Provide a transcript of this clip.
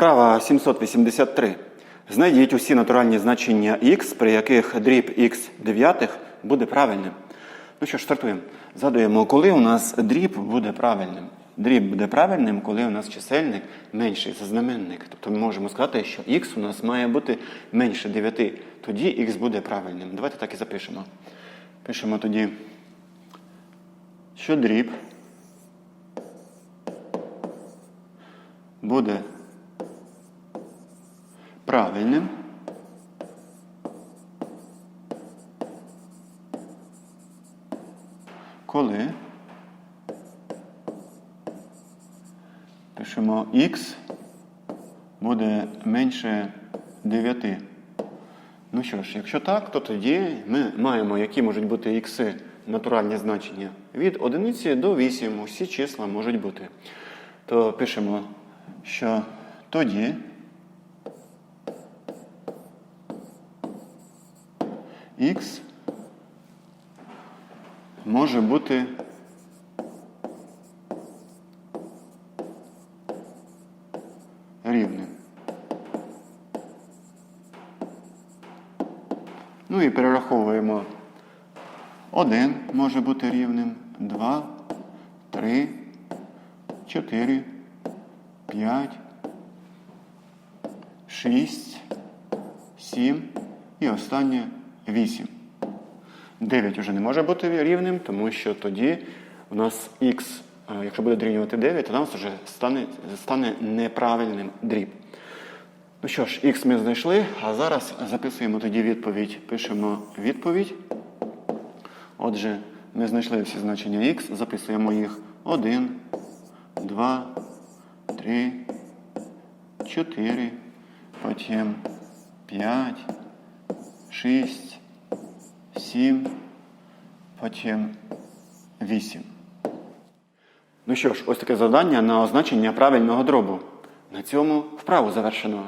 Вправа 783. Знайдіть усі натуральні значення х, при яких дріб х дев'ятих буде правильним. Ну що ж, стартуємо. Згадуємо, коли у нас дріб буде правильним. Дріб буде правильним, коли у нас чисельник менший за знаменник. Тобто ми можемо сказати, що х у нас має бути менше 9. Тоді х буде правильним. Давайте так і запишемо. Пишемо тоді, що дріб буде правильним. Коли пишемо х буде менше 9. Ну що ж, якщо так, то тоді ми маємо, які можуть бути ікси, натуральні значення. Від 1 до 8 усі числа можуть бути. То пишемо, що тоді х може бути рівним. Ну і перераховуємо. 1 може бути рівним, 2, 3, 4, 5, 6, 7 і останнє 8. 9 вже не може бути рівним, тому що тоді у нас х, е, якщо буде дорівнювати 9, то у нас вже стане, стане неправильним дріб. Ну що ж, х ми знайшли, а зараз записуємо тоді відповідь. Пишемо відповідь. Отже, ми знайшли всі значення х, записуємо їх 1, 2, 3, 4, потім 5, 6, 7, потім 8. Ну що ж, ось таке завдання на означення правильного дробу. На цьому вправу завершено.